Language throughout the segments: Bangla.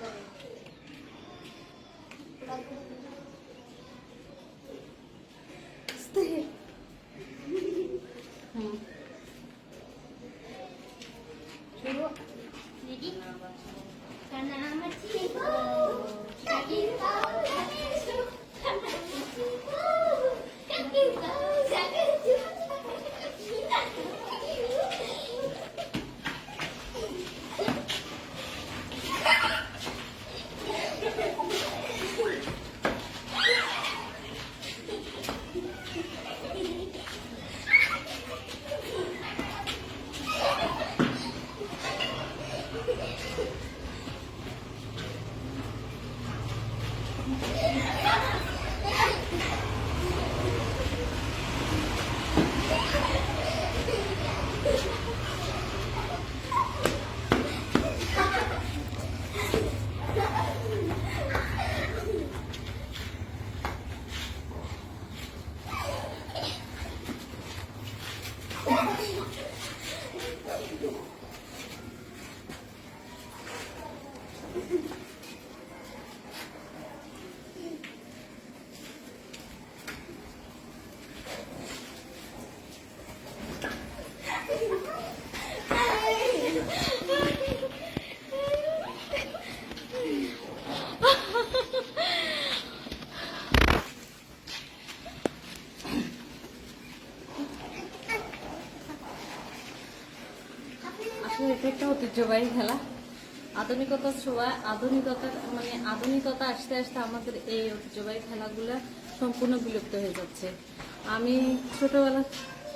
হুম। এটা ঐতিহ্যবাহী খেলা। আধুনিকতার ছোঁয়া আধুনিকতা মানে আধুনিকতা আসতে আসতে আমাদের এই ঐতিহ্যবাহী খেলাগুলো সম্পূর্ণ বিলুপ্ত হয়ে যাচ্ছে। আমি ছোটবেলা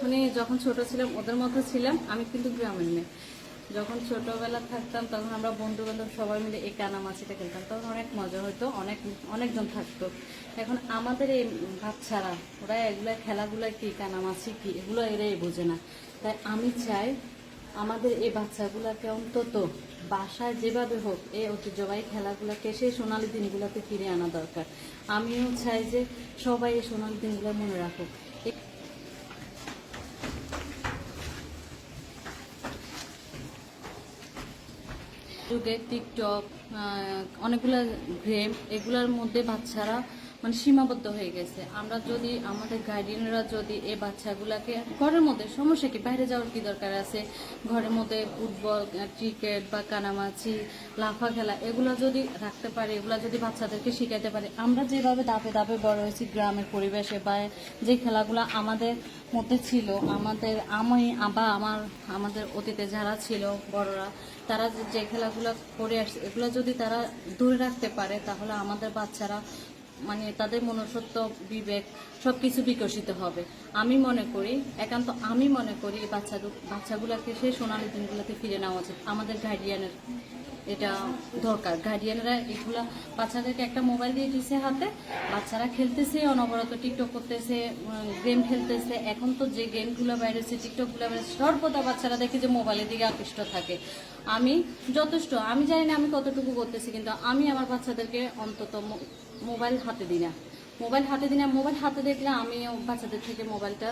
মানে যখন ছোট ছিলাম, ওদের মতো ছিলাম, আমি কিন্তু গ্রামের মেয়ে। যখন ছোটবেলা থাকতাম, তখন আমরা বন্ধু বান্ধব সবাই মিলে এই কানামাছিটা খেলতাম। তখন অনেক মজা হতো অনেক, অনেকজন থাকতো। এখন আমাদের এই বাচ্চারা, ওরা এগুলা খেলাগুলো কি কানামাছি কি, এগুলো এরাই বোঝে না। তাই আমি চাই আমাদের এই বাচ্চাগুলোকে অন্তত বাসায় যেভাবে হোক এই ঐতিহ্যবাহী খেলাগুলোকে, সেই সোনালি দিনগুলোতে ফিরে আনা দরকার। আমিও চাই যে সবাই এই সোনালী দিনগুলো মনে রাখুক। যুগে টিকটক অনেকগুলো গেম, এগুলোর মধ্যে বাচ্চারা মানে সীমাবদ্ধ হয়ে গেছে। আমরা যদি, আমাদের গার্ডিয়ানরা যদি এই বাচ্চাগুলোকে, ঘরের মধ্যে সমস্যা কি? বাইরে যাওয়ার কি দরকার আছে? ঘরের মধ্যে ফুটবল ক্রিকেট বা কানামাছি, লাফা খেলা, এগুলো যদি রাখতে পারে, এগুলো যদি বাচ্চাদেরকে শিখাইতে পারে, আমরা যেভাবে দাপে দাপে বড় হয়েছি গ্রামের পরিবেশে বা যে খেলাগুলো আমাদের মধ্যে ছিল, আমাদের আমি বা আমার, আমাদের অতীতে যারা ছিল বড়রা, তারা যে খেলাগুলো করে আসছে, এগুলো যদি তারা দূরে রাখতে পারে, তাহলে আমাদের বাচ্চারা মানে তাদের মনুষ্যত্ব বিবেক সব কিছু বিকশিত হবে। আমি মনে করি, একান্ত আমি মনে করি এই বাচ্চা বাচ্চাগুলোকে সেই সোনালি দিনগুলোতে ফিরে নেওয়া উচিত। আমাদের গার্ডিয়ানের এটা দরকার। গার্ডিয়ানরা এগুলা বাচ্চাদেরকে একটা মোবাইল দিয়ে দিছে হাতে, বাচ্চারা খেলতেছে, অনবরত টিকটক করতেছে গেম খেলতেছে। এখন তো যে গেমগুলো বাইরেছে টিকটকগুলো বাইরেছে সর্বদা বাচ্চারা দেখে যে মোবাইলের দিকে আকৃষ্ট থাকে। আমি যথেষ্ট, আমি জানি না আমি কতটুকু করতেছি, কিন্তু আমি আমার বাচ্চাদেরকে অন্তত মোবাইল হাতে দিই না। মোবাইল হাতে দিই না, মোবাইল হাতে দেখলে আমি বাচ্চাদের থেকে মোবাইলটা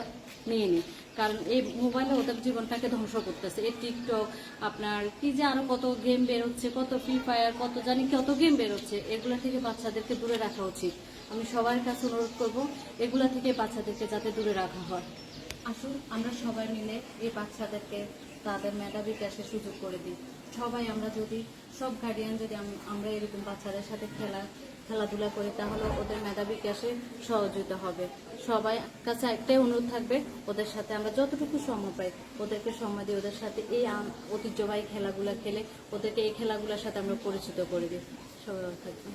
নিয়ে নিই। কারণ এই মোবাইলে ওদের জীবনটাকে ধ্বংস করতেছে। এই টিকটক, আপনার কি যে আরও কত গেম বেরোচ্ছে, কত ফ্রি ফায়ার কত জানি কত গেম বেরোচ্ছে, এগুলা থেকে বাচ্চাদেরকে দূরে রাখা উচিত। আমি সবার কাছে অনুরোধ করব, এগুলা থেকে বাচ্চাদেরকে যাতে দূরে রাখা হয়। আসুন, আমরা সবাই মিলে এই বাচ্চাদেরকে তাদের মেধা বিকাশের সুযোগ করে দিই। সবাই আমরা যদি, সব গার্ডিয়ান যদি আমরা এরকম বাচ্চাদের সাথে খেলা, খেলাধুলা করি, তাহলে ওদের মেধা বিকাশে সহযোগিতা হবে। সবাই কাছে একটাই অনুরোধ থাকবে, ওদের সাথে আমরা যতটুকু সময় পাই, ওদেরকে সময় দিই ওদের সাথে এই ঐতিহ্যবাহী খেলাগুলো খেলে, ওদেরকে এই খেলাগুলোর সাথে আমরা পরিচিত করে দিই। সবাই থাকবে